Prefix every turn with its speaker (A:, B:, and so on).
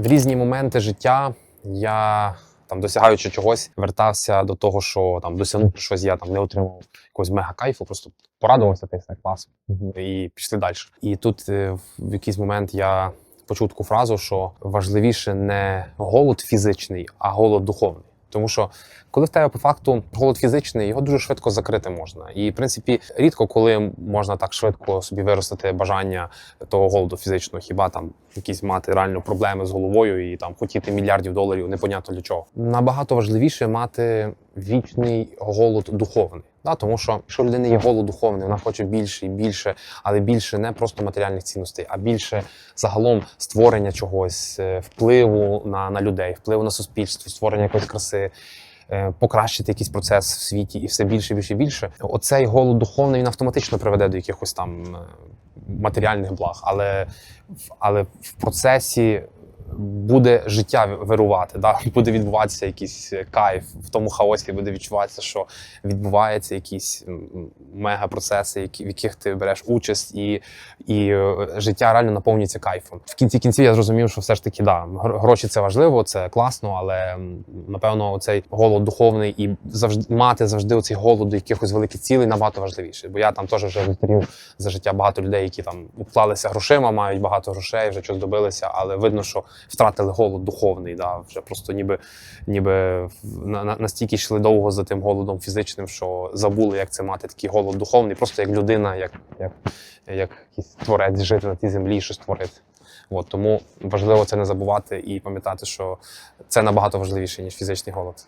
A: В різні моменти життя я там досягаючи чогось, вертався до того, що там досягнув щось, я там не отримав якогось мега кайфу, просто порадувався й все клас. І пішли далі. І тут е, в якийсь момент я почув таку фразу, що важливіше не голод фізичний, а голод духовний. Тому що коли в тебе по факту голод фізичний, його дуже швидко закрити можна. І в принципі, рідко коли можна так швидко собі виростити бажання того голоду фізичного, хіба там якісь мати реально проблеми з головою і там хотіти мільярдів доларів, непонятно для чого. Набагато важливіше мати вічний голод духовний. Да, тому що якщо в людини є голод духовний, вона хоче більше і більше, але більше не просто матеріальних цінностей, а більше загалом створення чогось, е, впливу на, на людей, впливу на суспільство, створення якоїсь краси. е, Покращити якийсь процес в світі і все більше, більше, більше. Оцей голод духовний він автоматично приведе до якихось там е, матеріальних благ, але, але в процесі буде життя вирувати, да? буде відбуватися якийсь кайф в тому хаосі, буде відчуватися, що відбуваються якісь мега-процеси, які, в яких ти береш участь, і, і е, життя реально наповнюється кайфом. В кінці кінців я зрозумів, що все ж таки да, гр- гроші це важливо, це класно, але напевно цей голод духовний і завжди мати завжди оцей голод до якихось великих цілей набагато важливіше. Бо я там теж вже зустрів за життя багато людей, які там обклалися грошима, мають багато грошей, вже щось добилися, але видно, що втратили голод духовний. Да, вже просто ніби, ніби настільки йшли довго за тим голодом фізичним, що забули, як це мати такий голод духовний, просто як людина, як, як, як якийсь творець жити на тій землі щось творити. От, тому важливо це не забувати і пам'ятати, що це набагато важливіше, ніж фізичний голод.